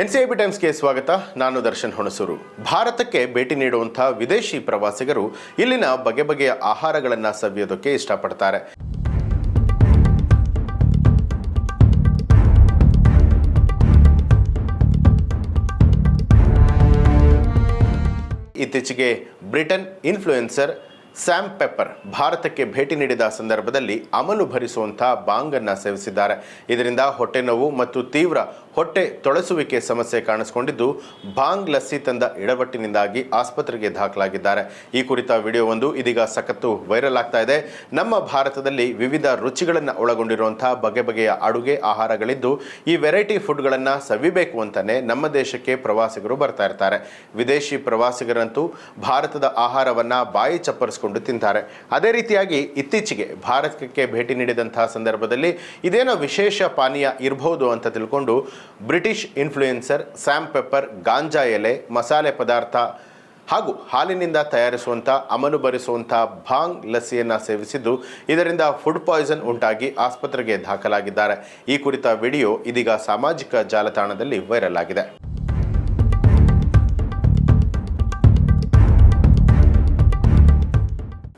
NCIB ಟೈಮ್ಸ್ಗೆ ಸ್ವಾಗತ. ನಾನು ದರ್ಶನ್ ಹುಣಸೂರು. ಭಾರತಕ್ಕೆ ಭೇಟಿ ನೀಡುವಂಥ ವಿದೇಶಿ ಪ್ರವಾಸಿಗರು ಇಲ್ಲಿನ ಬಗೆ ಬಗೆಯ ಆಹಾರಗಳನ್ನು ಸವಿಯೋದಕ್ಕೆ ಇಷ್ಟಪಡ್ತಾರೆ. ಇತ್ತೀಚೆಗೆ ಬ್ರಿಟನ್ ಇನ್ಫ್ಲೂಯೆನ್ಸರ್ ಸ್ಯಾಮ್ ಪೆಪ್ಪರ್ ಭಾರತಕ್ಕೆ ಭೇಟಿ ನೀಡಿದ ಸಂದರ್ಭದಲ್ಲಿ ಅಮಲು ಭರಿಸುವಂಥ ಬಾಂಗನ್ನು ಸೇವಿಸಿದ್ದಾರೆ. ಇದರಿಂದ ಹೊಟ್ಟೆ ನೋವು ಮತ್ತು ತೀವ್ರ ಹೊಟ್ಟೆ ತೊಳಸುವಿಕೆ ಸಮಸ್ಯೆ ಕಾಣಿಸಿಕೊಂಡಿದ್ದು, ಬಾಂಗ್ ಲಸ್ಸಿ ತಂದ ಎಡವಟ್ಟಿನಿಂದಾಗಿ ಆಸ್ಪತ್ರೆಗೆ ದಾಖಲಾಗಿದ್ದಾರೆ. ಈ ಕುರಿತ ವಿಡಿಯೋವೊಂದು ಇದೀಗ ಸಖತ್ತು ವೈರಲ್ ಆಗ್ತಾ ಇದೆ. ನಮ್ಮ ಭಾರತದಲ್ಲಿ ವಿವಿಧ ರುಚಿಗಳನ್ನು ಒಳಗೊಂಡಿರುವಂಥ ಬಗೆ ಬಗೆಯ ಅಡುಗೆ ಆಹಾರಗಳಿದ್ದು, ಈ ವೆರೈಟಿ ಫುಡ್ಗಳನ್ನು ಸವಿಬೇಕು ಅಂತಾನೆ ನಮ್ಮ ದೇಶಕ್ಕೆ ಪ್ರವಾಸಿಗರು ಬರ್ತಾ ಇರ್ತಾರೆ. ವಿದೇಶಿ ಪ್ರವಾಸಿಗರಂತೂ ಭಾರತದ ಆಹಾರವನ್ನ ಬಾಯಿ ಚಪ್ಪರಿಸಿಕೊಂಡು ತಿಂತಾರೆ. ಅದೇ ರೀತಿಯಾಗಿ ಇತ್ತೀಚೆಗೆ ಭಾರತಕ್ಕೆ ಭೇಟಿ ನೀಡಿದಂತಹ ಸಂದರ್ಭದಲ್ಲಿ ಇದೇನೋ ವಿಶೇಷ ಪಾನೀಯ ಇರಬಹುದು ಅಂತ ತಿಳ್ಕೊಂಡು ಬ್ರಿಟಿಷ್ ಇನ್ಫ್ಲೂಯೆನ್ಸರ್ ಸ್ಯಾಮ್ ಪೆಪ್ಪರ್ ಗಾಂಜಾ ಎಲೆ, ಮಸಾಲೆ ಪದಾರ್ಥ ಹಾಗೂ ಹಾಲಿನಿಂದ ತಯಾರಿಸುವಂಥ ಅಮಲು ಬರಿಸುವಂಥ ಭಾಂಗ್ ಲಸ್ಸಿಯನ್ನು ಸೇವಿಸಿದ್ದು ಇದರಿಂದ ಫುಡ್ ಪಾಯ್ಸನ್ ಉಂಟಾಗಿ ಆಸ್ಪತ್ರೆಗೆ ದಾಖಲಾಗಿದ್ದಾರೆ. ಈ ಕುರಿತ ವಿಡಿಯೋ ಇದೀಗ ಸಾಮಾಜಿಕ ಜಾಲತಾಣದಲ್ಲಿ ವೈರಲ್ ಆಗಿದೆ.